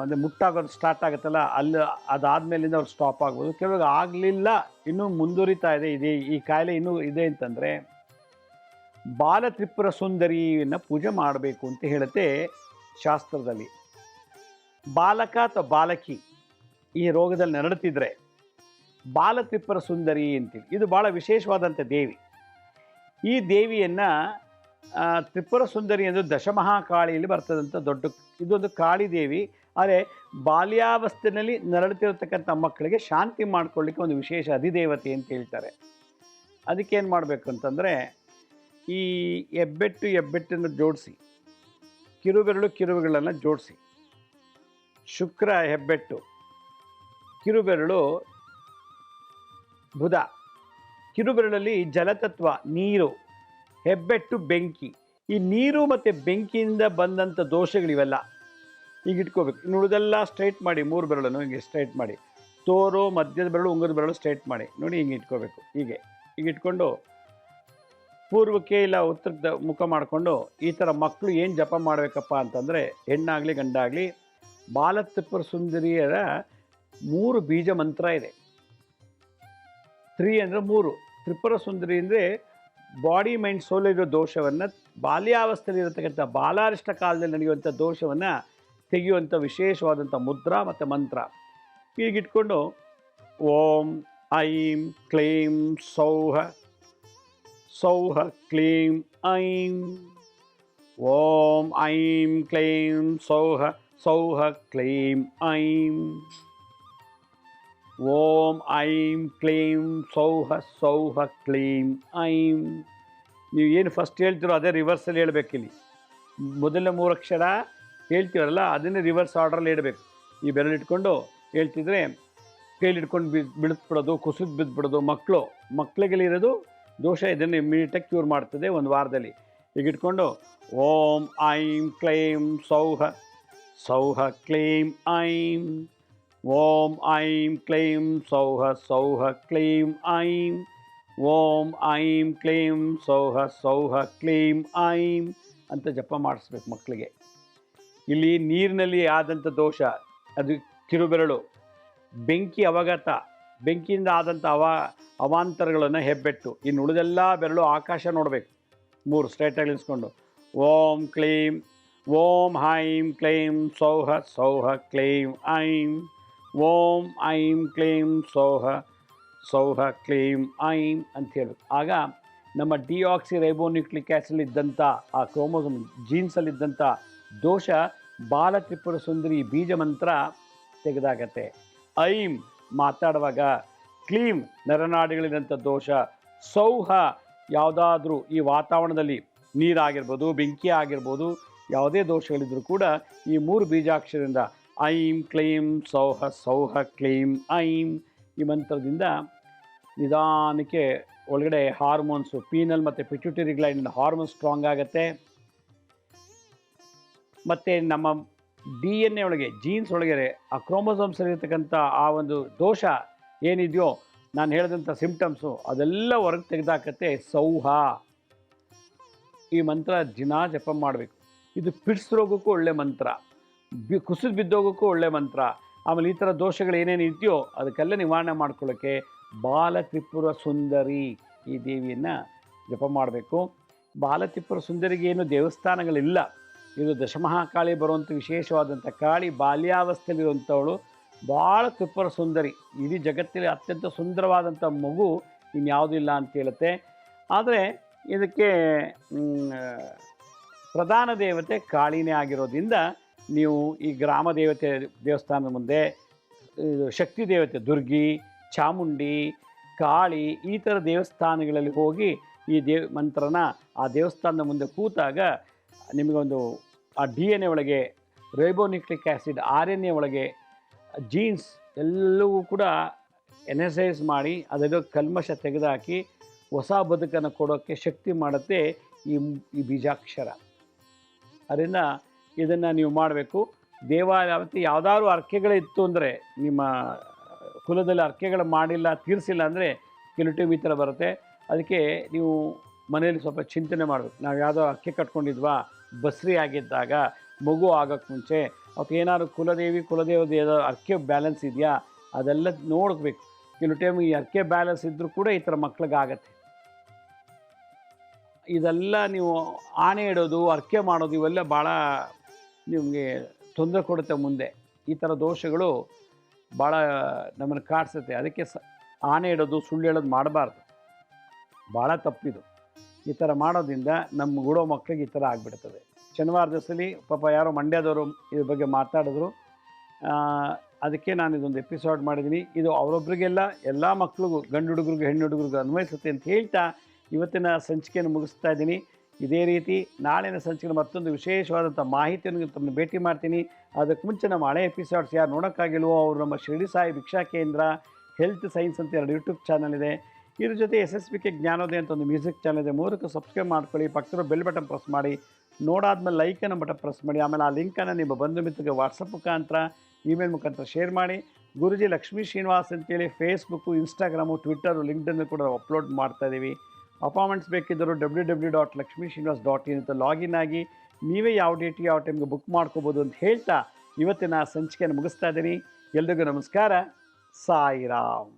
ಅಂದರೆ ಮುಟ್ಟಾಗೋದು ಸ್ಟಾರ್ಟ್ ಆಗುತ್ತಲ್ಲ, ಅಲ್ಲಿ, ಅದಾದಮೇಲಿಂದ ಅವ್ರು ಸ್ಟಾಪ್ ಆಗ್ಬೋದು. ಕೆಲವ್ರಿಗೆ ಆಗಲಿಲ್ಲ, ಇನ್ನೂ ಮುಂದುವರಿತಾ ಇದೆ, ಇದೇ ಈ ಕಾಯಿಲೆ ಇನ್ನೂ ಇದೆ ಅಂತಂದರೆ ಬಾಲ ತ್ರಿಪುರ ಸುಂದರಿಯನ್ನು ಪೂಜೆ ಮಾಡಬೇಕು ಅಂತ ಹೇಳುತ್ತೆ ಶಾಸ್ತ್ರದಲ್ಲಿ. ಬಾಲಕ ಅಥವಾ ಬಾಲಕಿ ಈ ರೋಗದಲ್ಲಿ ನರಡುತ್ತಿದ್ರೆ ಬಾಲತ್ರಿಪುರ ಸುಂದರಿ ಅಂತೇಳಿ ಇದು ಭಾಳ ವಿಶೇಷವಾದಂಥ ದೇವಿ. ಈ ದೇವಿಯನ್ನು ತ್ರಿಪುರ ಸುಂದರಿ ಎಂದು ದಶಮಹಾಕಾಳಿಯಲ್ಲಿ ಬರ್ತದಂಥ ದೊಡ್ಡ ಇದೊಂದು ಕಾಳಿ ದೇವಿ. ಆದರೆ ಬಾಲ್ಯಾವಸ್ಥೆಯಲ್ಲಿ ನರಳುತ್ತಿರತಕ್ಕಂಥ ಮಕ್ಕಳಿಗೆ ಶಾಂತಿ ಮಾಡಿಕೊಳ್ಳಿಕ್ಕೆ ಒಂದು ವಿಶೇಷ ಅಧಿದೇವತೆ ಅಂತ ಹೇಳ್ತಾರೆ. ಅದಕ್ಕೇನು ಮಾಡಬೇಕು ಅಂತಂದರೆ ಈ ಹೆಬ್ಬೆಟ್ಟು ಹೆಬ್ಬೆಟ್ಟನ್ನು ಜೋಡಿಸಿ, ಕಿರುಬೆರಳು ಕಿರುಬೆರಳನ್ನು ಜೋಡಿಸಿ. ಶುಕ್ರ ಹೆಬ್ಬೆಟ್ಟು, ಕಿರುಬೆರಳು ಬುಧ, ಕಿರುಬೆರಳಲ್ಲಿ ಜಲತತ್ವ, ನೀರು, ಹೆಬ್ಬೆಟ್ಟು ಬೆಂಕಿ. ಈ ನೀರು ಮತ್ತು ಬೆಂಕಿಯಿಂದ ಬಂದಂಥ ದೋಷಗಳಿವೆಲ್ಲ ಈಗ ಇಟ್ಕೋಬೇಕು. ಇನ್ನು ಉಳಿದೆಲ್ಲ ಸ್ಟ್ರೈಟ್ ಮಾಡಿ, ಮೂರು ಬೆರಳನ್ನು ಹಿಂಗೆ ಸ್ಟ್ರೈಟ್ ಮಾಡಿ. ತೋರು ಮಧ್ಯದ ಬೆರಳು, ಉಂಗದ ಬೆರಳು ಸ್ಟ್ರೈಟ್ ಮಾಡಿ. ನೋಡಿ ಹಿಂಗೆ ಇಟ್ಕೋಬೇಕು. ಹೀಗೆ. ಈಗ ಇಟ್ಕೊಂಡು ಪೂರ್ವಕ್ಕೆ ಇಲ್ಲ ಉತ್ತರದ ಮುಖ ಮಾಡಿಕೊಂಡು ಈ ಥರ ಮಕ್ಕಳು ಏನು ಜಪ ಮಾಡಬೇಕಪ್ಪ ಅಂತಂದರೆ ಹೆಣ್ಣಾಗಲಿ, ಗಂಡಾಗಲಿ ಬಾಲತ್ರಿಪುರ ಸುಂದರಿಯರ ಮೂರು ಬೀಜ ಮಂತ್ರ ಇದೆ. ತ್ರೀ ಅಂದರೆ ಮೂರು. ತ್ರಿಪುರ ಸುಂದರಿ ಅಂದರೆ ಬಾಡಿ ಮೈಂಡ್ ಸೋಲ್ ದೋಷವನ್ನು ಬಾಲ್ಯಾವಸ್ಥೆಯಲ್ಲಿ ಇರತಕ್ಕಂಥ ಬಾಲಾರಿಷ್ಟ ಕಾಲದಲ್ಲಿ ನಡೆಯುವಂಥ ದೋಷವನ್ನು ತೆಗೆಯುವಂಥ ವಿಶೇಷವಾದಂಥ ಮುದ್ರಾ ಮತ್ತು ಮಂತ್ರ. ಹೀಗಿಟ್ಕೊಂಡು ಓಂ, ಐಂ, ಕ್ಲೀಂ, ಸೌಹ ಸೌಹ ಕ್ಲೀಂ ಐಂ. ಓಂ ಐಂ ಕ್ಲೀಂ ಸೌಹ ಸೌಹ ಕ್ಲೀಂ ಐಂ. ಓಂ ಐಂ ಕ್ಲೀಂ ಸೌಹ ಸೌಹ ಕ್ಲೀಂ ಐಂ. ನೀವು ಏನು ಫಸ್ಟ್ ಹೇಳ್ತೀರೋ ಅದೇ ರಿವರ್ಸಲ್ಲಿ ಹೇಳ್ಬೇಕಿಲ್ಲಿ ಮೊದಲನೇ ಮೂರು ಅಕ್ಷರ ಹೇಳ್ತೀವಲ್ಲ, ಅದನ್ನೇ ರಿವರ್ಸ್ ಆರ್ಡ್ರಲ್ಲಿ ಇಡಬೇಕು ಈ ಬೆರಳಿಟ್ಕೊಂಡು ಹೇಳ್ತಿದ್ರೆ ಕೈಲಿಟ್ಕೊಂಡು ಬಿ ಬಿಡಿಸ್ಬಿಡೋದು ಕುಸಿದು ಬಿದ್ದುಬಿಡೋದು ಮಕ್ಕಳು. ಮಕ್ಕಳಿಗೆಲ್ಲಿರೋದು ದೋಷ ಇದನ್ನು ಇಮ್ಮಿಡಿಯೇಟಾಗಿ ಕ್ಯೂರ್ ಮಾಡ್ತದೆ ಒಂದು ವಾರದಲ್ಲಿ. ಈಗ ಇಟ್ಕೊಂಡು, ಓಂ ಐಂ ಕ್ಲೈಂ ಸೌಹ ಸೌಹ ಕ್ಲೀಂ ಐಂ, ಓಂ ಐಂ ಕ್ಲೈಂ ಸೌಹ ಸೌಹ ಕ್ಲೀಂ ಐಂ, ಓಂ ಐಂ ಕ್ಲೀಂ ಸೌಹ ಸೌಹ ಕ್ಲೀಂ ಐಂ ಅಂತ ಜಪ ಮಾಡಿಸ್ಬೇಕು ಮಕ್ಕಳಿಗೆ ಇಲ್ಲಿ ನೀರಿನಲ್ಲಿ ಆದಂಥ ದೋಷ, ಅದು ಕಿರುಬೆರಳು, ಬೆಂಕಿ ಅವಘಾತ ಬೆಂಕಿಯಿಂದ ಆದಂಥ ಅವಾ ಅವಾಂತರಗಳನ್ನು ಹೆಬ್ಬೆಟ್ಟು. ಇನ್ನು ಉಳಿದೆಲ್ಲ ಬೆರಳು ಆಕಾಶ ನೋಡಬೇಕು. ಮೂರು ಸ್ಟ್ರೈಟಾಗಿ ನಿಲ್ಸ್ಕೊಂಡು. ಓಂ ಕ್ಲೀಂ, ಓಂ ಹೈಂ ಕ್ಲೀಂ, ಸೌಹ ಸೌಹ ಕ್ಲೀಂ, ಐಂ. ಓಂ ಐಂ ಕ್ಲೀಂ, ಸೌಹ ಸೌಹ ಕ್ಲೀಂ, ಐಂ ಅಂತ ಹೇಳಬೇಕು. ಆಗ ನಮ್ಮ ಡಿಆಕ್ಸಿ ರೈಬೋನ್ಯೂಕ್ಲಿಕ್ ಆ ಕ್ರೋಮೋಸೋಮ್ ಜೀನ್ಸಲ್ಲಿದ್ದಂಥ ದೋಷ ಬಾಲ ತ್ರಿಪುರ ಸುಂದರಿ ಬೀಜ ಮಂತ್ರ ತೆಗೆದಾಗತ್ತೆ. ಐಂ ಮಾತಾಡುವಾಗ ಕ್ಲೀಮ್ ನರನಾಡಿಗಳಿದಂಥ ದೋಷ, ಸೌಹ ಯಾವುದಾದ್ರೂ ಈ ವಾತಾವರಣದಲ್ಲಿ ನೀರಾಗಿರ್ಬೋದು, ಬೆಂಕಿ ಆಗಿರ್ಬೋದು, ಯಾವುದೇ ದೋಷಗಳಿದ್ರೂ ಕೂಡ ಈ ಮೂರು ಬೀಜಾಕ್ಷರದಿಂದ ಐಂ ಕ್ಲೀಂ ಸೌಹ ಸೌಹ ಕ್ಲೀಂ ಐಂ ಈ ಮಂತ್ರದಿಂದ ನಿಧಾನಕ್ಕೆ ಒಳಗಡೆ ಹಾರ್ಮೋನ್ಸು, ಪೀನಲ್ ಮತ್ತು ಪಿಟ್ಯೂಟರಿ ಗ್ಲೈಂಡ್ ಹಾರ್ಮೋನ್ ಸ್ಟ್ರಾಂಗ್ ಆಗುತ್ತೆ. ಮತ್ತು ನಮ್ಮ ಡಿ ಎನ್ ಎ ಒಳಗೆ ಜೀನ್ಸ್ ಒಳಗೆ ಆ ಕ್ರೋಮೋಸೋಮ್ಸ್ ಇರತಕ್ಕಂಥ ಆ ಒಂದು ದೋಷ ಏನಿದೆಯೋ, ನಾನು ಹೇಳಿದಂಥ ಸಿಂಪ್ಟಮ್ಸು ಅದೆಲ್ಲ ಹೊರಗೆ ತೆಗೆದಾಕತ್ತೆ ಸೌಹ. ಈ ಮಂತ್ರ ದಿನ ಜಪ ಮಾಡಬೇಕು. ಇದು ಪಿಡ್ಸ್ ರೋಗಕ್ಕೂ ಒಳ್ಳೆ ಮಂತ್ರ. ಬಿ, ಕುಸಿದು ಬಿದ್ದೋಗಕ್ಕೂ ಒಳ್ಳೆ ಮಂತ್ರ. ಆಮೇಲೆ ಈ ಥರ ದೋಷಗಳು ಏನೇನು ಇದೆಯೋ, ಅದಕ್ಕೆಲ್ಲ ನಿವಾರಣೆ ಮಾಡ್ಕೊಳ್ಳೋಕ್ಕೆ ಬಾಲ ತ್ರಿಪುರ ಸುಂದರಿ ಈ ದೇವಿಯನ್ನು ಜಪ ಮಾಡಬೇಕು. ಬಾಲ ತ್ರಿಪುರ ಸುಂದರಿಗೆ ಏನು ದೇವಸ್ಥಾನಗಳಿಲ್ಲ. ಇದು ದಶಮಹಾಕಾಳಿ ಬರುವಂಥ ವಿಶೇಷವಾದಂಥ ಕಾಳಿ ಬಾಲ್ಯಾವಸ್ಥೆಯಲ್ಲಿರುವಂಥವಳು ಭಾಳ ತ್ರಿಪುರ ಸುಂದರಿ. ಇಡೀ ಜಗತ್ತಿನಲ್ಲಿ ಅತ್ಯಂತ ಸುಂದರವಾದಂಥ ಮಗು ಇನ್ಯಾವುದೂ ಇಲ್ಲ ಅಂತ ಹೇಳುತ್ತೆ. ಆದರೆ ಇದಕ್ಕೆ ಪ್ರಧಾನ ದೇವತೆ ಕಾಳಿನೇ ಆಗಿರೋದ್ರಿಂದ ನೀವು ಈ ಗ್ರಾಮ ದೇವತೆ ದೇವಸ್ಥಾನದ ಮುಂದೆ ಶಕ್ತಿ ದೇವತೆ ದುರ್ಗಿ, ಚಾಮುಂಡಿ, ಕಾಳಿ ಈ ಥರ ದೇವಸ್ಥಾನಗಳಲ್ಲಿ ಹೋಗಿ ಈ ದೇವ್ ಮಂತ್ರನ ಆ ದೇವಸ್ಥಾನದ ಮುಂದೆ ಕೂತಾಗ ನಿಮಗೊಂದು ಆ ಡಿ ಎನ್ ಎ ಒಳಗೆ, ribonucleic acid R N A ಒಳಗೆ ಜೀನ್ಸ್ ಎಲ್ಲವೂ ಕೂಡ ಎನರ್ಸೈಸ್ ಮಾಡಿ ಅದರ ಕಲ್ಮಶ ತೆಗೆದುಹಾಕಿ ಹೊಸ ಬದುಕನ್ನು ಕೊಡೋಕ್ಕೆ ಶಕ್ತಿ ಮಾಡುತ್ತೆ ಈ ಈ ಬೀಜಾಕ್ಷರ. ಅದರಿಂದ ಇದನ್ನು ನೀವು ಮಾಡಬೇಕು. ದೇವಾಲಯ ಮತ್ತು ಯಾವುದಾದ್ರು ಅರ್ಕೆಗಳಿತ್ತು ಅಂದರೆ, ನಿಮ್ಮ ಕುಲದಲ್ಲಿ ಅರ್ಕೆಗಳು ಮಾಡಿಲ್ಲ, ತೀರಿಸಿಲ್ಲ ಅಂದರೆ ಕೆಲವು ಟೈಮ್ ಈ ಥರ ಬರುತ್ತೆ. ಅದಕ್ಕೆ ನೀವು ಮನೆಯಲ್ಲಿ ಸ್ವಲ್ಪ ಚಿಂತನೆ ಮಾಡಬೇಕು. ನಾವು ಯಾವುದೋ ಅರ್ಕೆ ಕಟ್ಕೊಂಡಿದ್ವಾ ಬಸ್ರಿ ಆಗಿದ್ದಾಗ ಮಗು ಆಗೋಕ್ಕೆ ಮುಂಚೆ ಅವತ್ತು ಏನಾದ್ರು ಕುಲದೇವಿ ಕುಲದೇವದ ಅರ್ಕೆ ಬ್ಯಾಲೆನ್ಸ್ ಇದೆಯಾ? ಅದೆಲ್ಲ ನೋಡಬೇಕು. ಕೆಲವು ಟೈಮ್ ಈ ಅರ್ಕೆ ಬ್ಯಾಲೆನ್ಸ್ ಇದ್ದರೂ ಕೂಡ ಈ ಥರ ಮಕ್ಳಿಗಾಗತ್ತೆ ಇದೆಲ್ಲ ನೀವು ಆಣೆ ಇಡೋದು ಅರ್ಕೆ ಮಾಡೋದು ಇವೆಲ್ಲ ಭಾಳ ನಿಮಗೆ ತೊಂದರೆ ಕೊಡುತ್ತೆ ಮುಂದೆ. ಈ ಥರ ದೋಷಗಳು ಭಾಳ ನಮ್ಮನ್ನು ಕಾಡ್ಸುತ್ತೆ. ಅದಕ್ಕೆ ಸ ಆಣೆ ಇಡೋದು, ಸುಳ್ಳು ಹೇಳೋದು ಮಾಡಬಾರ್ದು. ಭಾಳ ತಪ್ಪಿದು. ಈ ಥರ ಮಾಡೋದ್ರಿಂದ ನಮ್ಮ ಗುಡೋ ಮಕ್ಕಳಿಗೆ ಈ ಥರ ಆಗಿಬಿಡ್ತದೆ. ಶನಿವಾರ ದಿವಸದಲ್ಲಿ ಪಾಪ ಯಾರೋ ಮಂಡ್ಯದವರು ಇದ್ರ ಬಗ್ಗೆ ಮಾತಾಡಿದ್ರು. ಅದಕ್ಕೆ ನಾನು ಇದೊಂದು ಎಪಿಸೋಡ್ ಮಾಡಿದ್ದೀನಿ. ಇದು ಅವರೊಬ್ಬರಿಗೆಲ್ಲ ಎಲ್ಲ ಮಕ್ಕಳಿಗೂ ಗಂಡು ಹುಡುಗರಿಗೂ, ಹೆಣ್ಣು ಹುಡುಗರಿಗೂ ಅನ್ವಯಿಸುತ್ತೆ ಅಂತ ಹೇಳ್ತಾ ಇವತ್ತಿನ ಸಂಚಿಕೆಯನ್ನು ಮುಗಿಸ್ತಾ ಇದ್ದೀನಿ. ಇದೇ ರೀತಿ ನಾಳಿನ ಸಂಚಿಕೆ ಮತ್ತೊಂದು ವಿಶೇಷವಾದಂಥ ಮಾಹಿತಿಯನ್ನು ತಮ್ಮನ್ನು ಭೇಟಿ ಮಾಡ್ತೀನಿ. ಅದಕ್ಕೆ ಮುಂಚೆ ನಮ್ಮ ಹಳೆ ಎಪಿಸೋಡ್ಸ್ ಯಾರು ನೋಡೋಕ್ಕಾಗಿಲ್ವೋ, ಅವರು ನಮ್ಮ ಶಿರಡಿ ಸಾಯಿ ಭಿಕ್ಷಾ ಕೇಂದ್ರ ಹೆಲ್ತ್ ಸೈನ್ಸ್ ಅಂತ ಎರಡು ಯೂಟ್ಯೂಬ್ ಚಾನಲ್ ಇದೆ. ಇದ್ರ ಜೊತೆ ಎಸ್ ಎಸ್ ಬಿ ಕೆ ಜ್ಞಾನೋದಯ ಅಂತ ಒಂದು ಮ್ಯೂಸಿಕ್ ಚಾನಲ್ ಇದೆ. ಮೂರಕ್ಕೆ ಸಬ್ಸ್ಕ್ರೈಬ್ ಮಾಡ್ಕೊಳ್ಳಿ. ಪಕ್ಕದ ಬೆಲ್ ಬಟನ್ ಪ್ರೆಸ್ ಮಾಡಿ. ನೋಡಾದ್ಮೇಲೆ ಲೈಕ್ ಅನ್ನೋ ಬಟನ್ ಪ್ರೆಸ್ ಮಾಡಿ. ಆಮೇಲೆ ಆ ಲಿಂಕನ್ನು ನಿಮ್ಮ ಬಂಧು ಮಿತ್ರಗೆ ವಾಟ್ಸಪ್ ಮುಖಾಂತರ ಇಮೇಲ್ ಮುಖಾಂತರ ಶೇರ್ ಮಾಡಿ. ಗುರುಜಿ ಲಕ್ಷ್ಮೀ ಶ್ರೀನಿವಾಸ್ ಅಂತೇಳಿ ಫೇಸ್ಬುಕ್ಕು ಇನ್ಸ್ಟಾಗ್ರಾಮು ಟ್ವಿಟ್ಟರು ಲಿಂಕ್ಡನ್ನು ಕೂಡ ಅಪ್ಲೋಡ್ ಮಾಡ್ತಾ ಇದ್ದೀವಿ. ಅಪಾಯಿಂಟ್ಮೆಂಟ್ಸ್ ಬೇಕಿದ್ದರೂ W W dot Lakshmi Srinivas dot in ಅಂತ ಲಾಗಿನ್ ಆಗಿ ನೀವೇ ಯಾವ ಡೇಟ್ ಯಾವ ಟೈಮ್ಗೆ ಬುಕ್ ಮಾಡ್ಕೋಬೋದು ಅಂತ ಹೇಳ್ತಾ ಇವತ್ತಿನ ಸಂಚಿಕೆಯನ್ನು ಮುಗಿಸ್ತಾ ಇದ್ದೀನಿ. ಎಲ್ರಿಗೂ ನಮಸ್ಕಾರ. ಸಾಯಿರಾಮ್.